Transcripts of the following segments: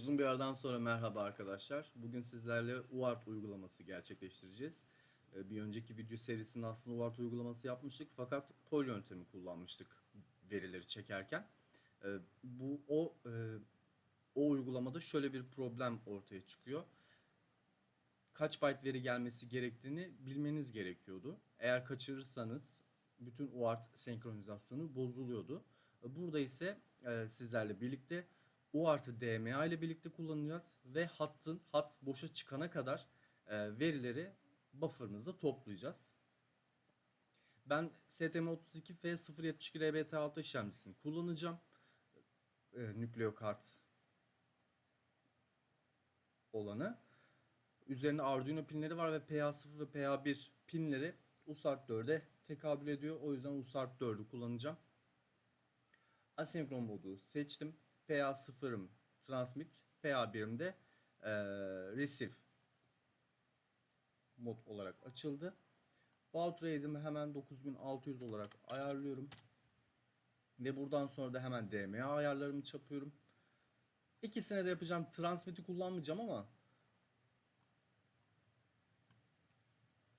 Uzun bir aradan sonra merhaba arkadaşlar. Bugün sizlerle UART uygulaması gerçekleştireceğiz. Ee, Bir önceki video serisinde aslında UART uygulaması yapmıştık fakat pol yöntemi kullanmıştık verileri çekerken. Ee, Bu o e, o uygulamada şöyle bir problem ortaya çıkıyor. Kaç byte veri gelmesi gerektiğini bilmeniz gerekiyordu. Eğer kaçırırsanız bütün UART senkronizasyonu bozuluyordu. Burada ise e, sizlerle birlikte U artı DMA ile birlikte kullanacağız ve hattın hat boşa çıkana kadar e, verileri buffer'ımızda toplayacağız. Ben STM32F072RBT6 işlemcisini kullanacağım. E, nükleo kart olanı. Üzerinde Arduino pinleri var ve PA0 ve PA1 pinleri USART 4'e tekabül ediyor. O yüzden USART 4'ü kullanacağım. Asenkron modu seçtim. PA0'ım transmit, PA1'im de e, receive mod olarak açıldı. Baud rate'imi hemen 9600 olarak ayarlıyorum. Ve buradan sonra da hemen DMA ayarlarımı çapıyorum. İkisine de yapacağım. Transmit'i kullanmayacağım ama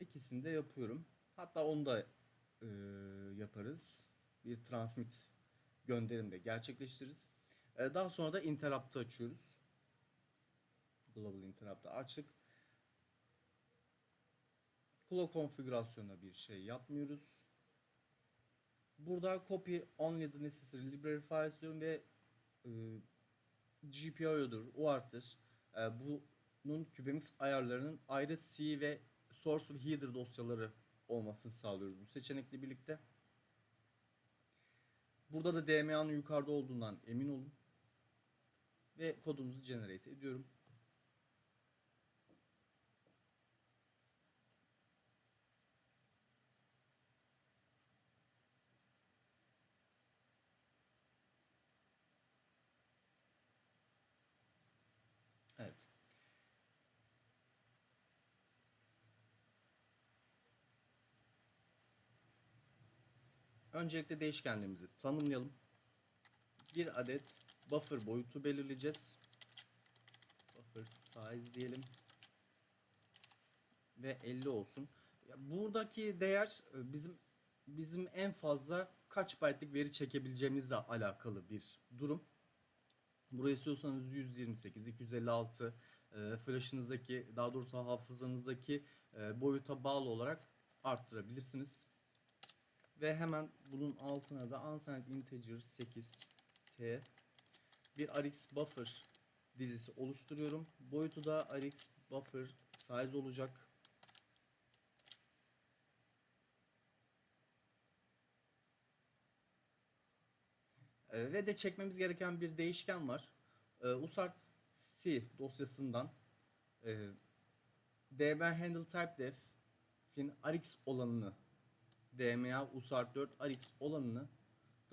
ikisini de yapıyorum. Hatta onu da e, yaparız. Bir transmit gönderim de gerçekleştiririz. E, daha sonra da interrupt'ı açıyoruz. Global interrupt'ı açtık. Clock konfigürasyonuna bir şey yapmıyoruz. Burada copy only the necessary library files diyorum ve e, GPIO'dur, UART'tır. E, bunun Kubernetes ayarlarının ayrı C ve source ve header dosyaları olmasını sağlıyoruz bu seçenekle birlikte. Burada da DMA'nın yukarıda olduğundan emin olun. Ve kodumuzu generate ediyorum. Evet. Öncelikle değişkenlerimizi tanımlayalım. Bir adet buffer boyutu belirleyeceğiz. Buffer size diyelim. Ve 50 olsun. Buradaki değer e, bizim bizim en fazla kaç byte'lık veri çekebileceğimizle alakalı bir durum. Buraya istiyorsanız 128, 256 e, flash'ınızdaki daha doğrusu hafızanızdaki e, boyuta bağlı olarak arttırabilirsiniz. Ve hemen bunun altına da unsigned integer 8 t bir RX buffer dizisi oluşturuyorum. Boyutu da RX buffer size olacak. Ee, ve de çekmemiz gereken bir değişken var. Ee, usart C dosyasından e, db handle type def fin rx olanını dma usart 4 rx olanını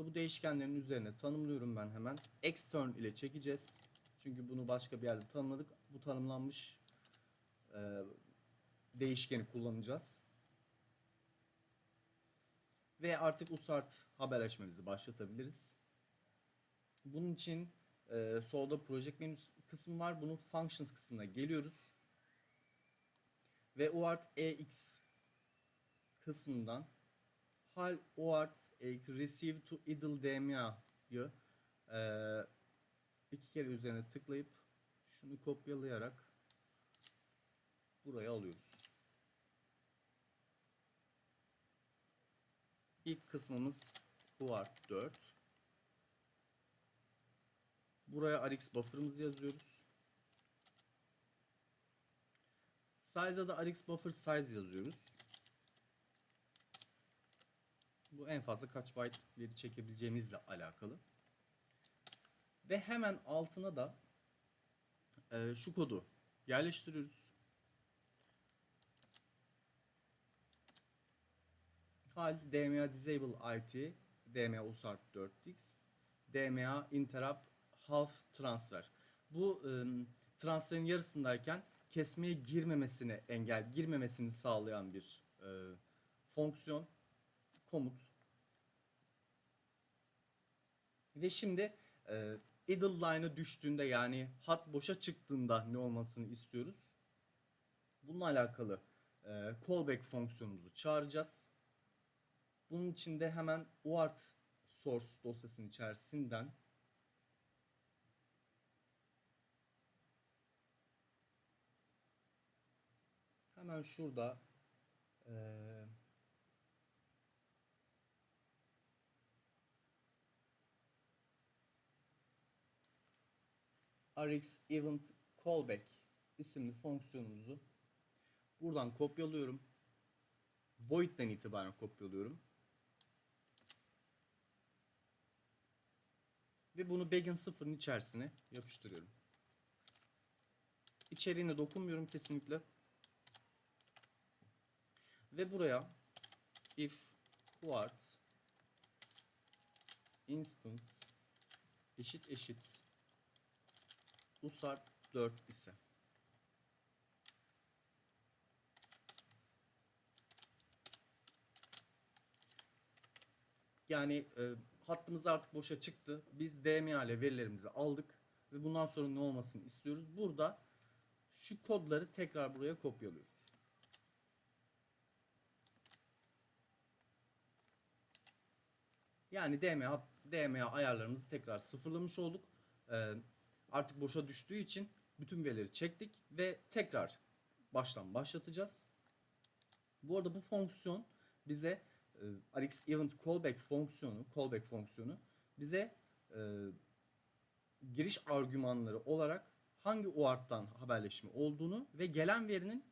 da bu değişkenlerin üzerine tanımlıyorum ben hemen. Extern ile çekeceğiz. Çünkü bunu başka bir yerde tanımladık. Bu tanımlanmış e, değişkeni kullanacağız. Ve artık USART haberleşmemizi başlatabiliriz. Bunun için e, solda project menüsü kısmı var. Bunun functions kısmına geliyoruz. Ve UART EX kısmından hal UART EX receive to idle DMA'yı e, iki kere üzerine tıklayıp şunu kopyalayarak buraya alıyoruz. İlk kısmımız UART 4. Buraya RX buffer'ımızı yazıyoruz. Size'a da RX buffer size yazıyoruz. Bu en fazla kaç byte veri çekebileceğimizle alakalı. Ve hemen altına da e, şu kodu yerleştiriyoruz. Hal DMA disable IT DMA usart 4x DMA interrupt half transfer. Bu e, transferin yarısındayken kesmeye girmemesine engel, girmemesini sağlayan bir e, fonksiyon, komut. Ve şimdi e, idle line'a düştüğünde yani hat boşa çıktığında ne olmasını istiyoruz? Bununla alakalı e, callback fonksiyonumuzu çağıracağız. Bunun için de hemen uart source dosyasının içerisinden hemen şurada e, rx event callback isimli fonksiyonumuzu buradan kopyalıyorum. Void'den itibaren kopyalıyorum. Ve bunu begin sıfırın içerisine yapıştırıyorum. İçeriğine dokunmuyorum kesinlikle. Ve buraya if quart instance eşit eşit usart 4 ise yani e, hattımız artık boşa çıktı. Biz DMA ile verilerimizi aldık ve bundan sonra ne olmasını istiyoruz? Burada şu kodları tekrar buraya kopyalıyoruz. Yani DMA, DMA ayarlarımızı tekrar sıfırlamış olduk. Ee, artık boşa düştüğü için bütün verileri çektik ve tekrar baştan başlatacağız. Bu arada bu fonksiyon bize e, RX Event Callback fonksiyonu, callback fonksiyonu bize e, giriş argümanları olarak hangi UART'tan haberleşme olduğunu ve gelen verinin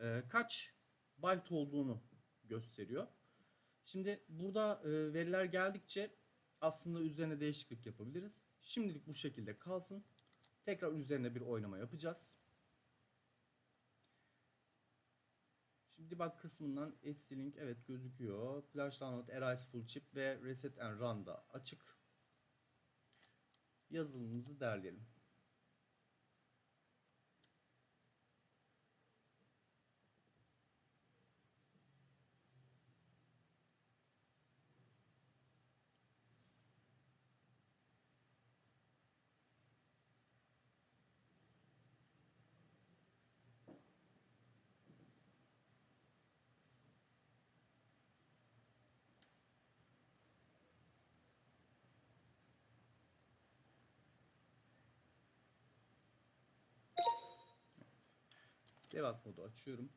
e, kaç byte olduğunu gösteriyor. Şimdi burada e, veriler geldikçe aslında üzerine değişiklik yapabiliriz. Şimdilik bu şekilde kalsın. Tekrar üzerine bir oynama yapacağız. Şimdi bak kısmından SC-Link evet gözüküyor. Flash Download, Erase Full Chip ve Reset and Run da açık. Yazılımımızı derleyelim. Debug modu açıyorum.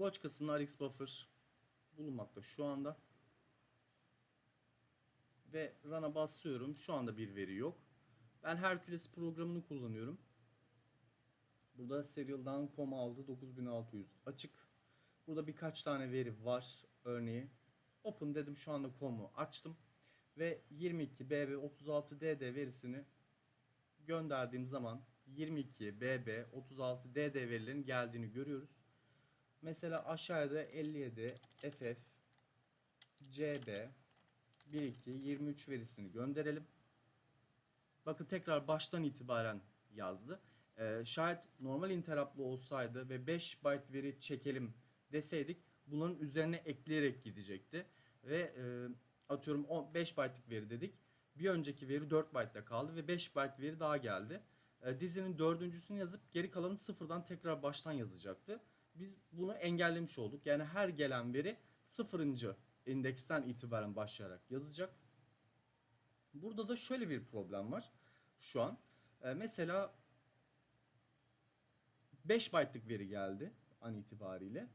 Aç kısmında RX buffer bulunmakta şu anda. Ve run'a basıyorum. Şu anda bir veri yok. Ben Hercules programını kullanıyorum. Burada serial'dan com aldı 9600 açık. Burada birkaç tane veri var. Örneği open dedim şu anda com'u açtım. Ve 22 bb 36 dd verisini gönderdiğim zaman 22 BB 36 DD verilerin geldiğini görüyoruz. Mesela aşağıda 57 FF CB 12 23 verisini gönderelim. Bakın tekrar baştan itibaren yazdı. Ee, şayet normal interruptlı olsaydı ve 5 byte veri çekelim deseydik bunların üzerine ekleyerek gidecekti. Ve e, atıyorum 5 byte'lık veri dedik bir önceki veri 4 byte'da kaldı ve 5 byte veri daha geldi. E, dizinin dördüncüsünü yazıp geri kalanı sıfırdan tekrar baştan yazacaktı. Biz bunu engellemiş olduk. Yani her gelen veri sıfırıncı indeksten itibaren başlayarak yazacak. Burada da şöyle bir problem var şu an. E, mesela 5 byte'lık veri geldi an itibariyle.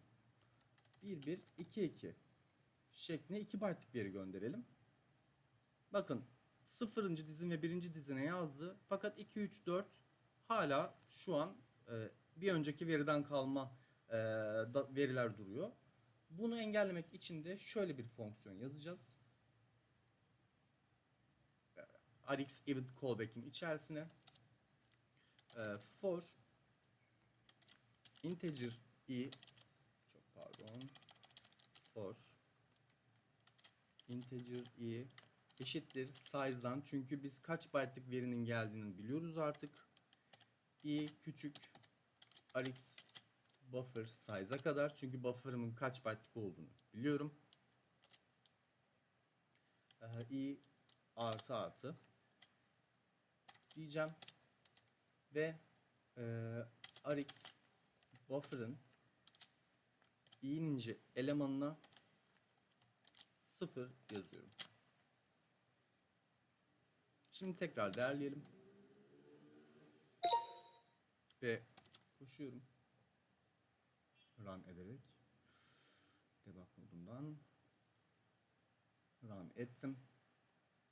1 1 2 2 şeklinde 2 byte'lık veri gönderelim. Bakın sıfırıncı dizin ve birinci dizine yazdı. Fakat 2, 3, 4 hala şu an e, bir önceki veriden kalma e, da, veriler duruyor. Bunu engellemek için de şöyle bir fonksiyon yazacağız. E, RX event callback'in içerisine e, for integer i çok pardon for integer i eşittir size'dan çünkü biz kaç byte'lık verinin geldiğini biliyoruz artık. i küçük rx buffer size'a kadar çünkü buffer'ımın kaç byte'lık olduğunu biliyorum. i artı artı diyeceğim ve e, rx buffer'ın i'ninci elemanına 0 yazıyorum. Şimdi tekrar değerleyelim. Ve koşuyorum. Run ederek. Debug modundan run ettim.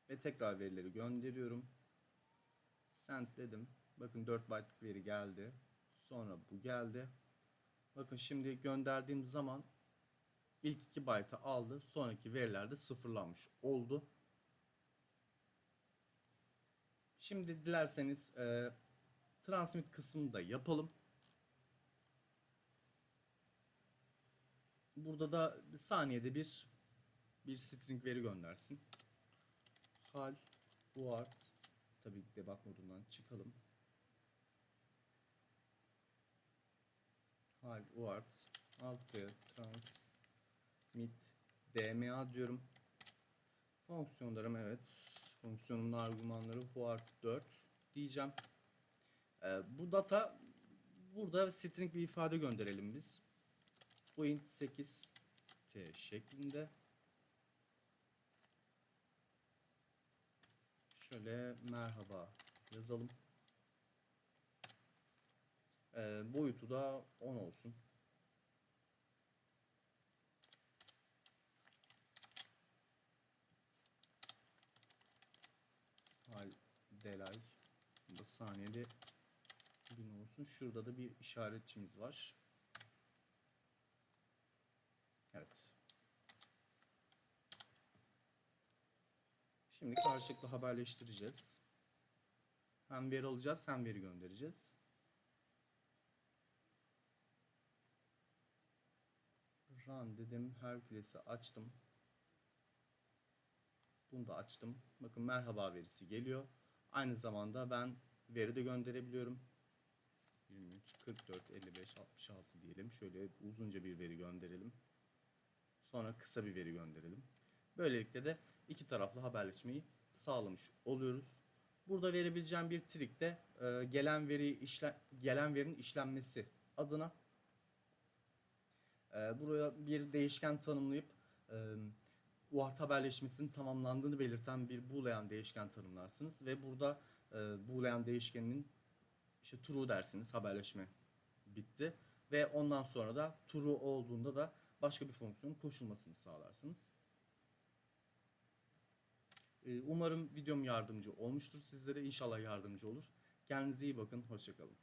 Ve tekrar verileri gönderiyorum. Send dedim. Bakın 4 byte'lık veri geldi. Sonra bu geldi. Bakın şimdi gönderdiğim zaman ilk 2 byte'ı aldı. Sonraki verilerde sıfırlanmış oldu. Şimdi dilerseniz e, transmit kısmını da yapalım. Burada da saniyede bir bir string veri göndersin. Hal uart tabii debug modundan çıkalım. Hal uart altı transmit dma diyorum. Fonksiyonlarım evet. Fonksiyonumun argümanları uart 4 diyeceğim. Ee, bu data burada string bir ifade gönderelim biz. Bu int 8 t şeklinde. Şöyle merhaba yazalım. Ee, boyutu da 10 olsun. Hal delay. Bu da saniyede 1000 olsun. Şurada da bir işaretçimiz var. Evet. Şimdi karşılıklı haberleştireceğiz. Hem veri alacağız hem veri göndereceğiz. Run dedim. Herkules'i açtım. Bunu da açtım. Bakın merhaba verisi geliyor. Aynı zamanda ben veri de gönderebiliyorum. 23, 44, 55, 66 diyelim. Şöyle uzunca bir veri gönderelim. Sonra kısa bir veri gönderelim. Böylelikle de iki taraflı haberleşmeyi sağlamış oluyoruz. Burada verebileceğim bir trik de e, gelen veri işle, gelen verinin işlenmesi adına e, buraya bir değişken tanımlayıp e, UART haberleşmesinin tamamlandığını belirten bir boolean değişken tanımlarsınız ve burada e, boolean değişkeninin işte true dersiniz haberleşme bitti ve ondan sonra da true olduğunda da başka bir fonksiyonun koşulmasını sağlarsınız. Ee, Umarım videom yardımcı olmuştur sizlere. İnşallah yardımcı olur. Kendinize iyi bakın. Hoşçakalın.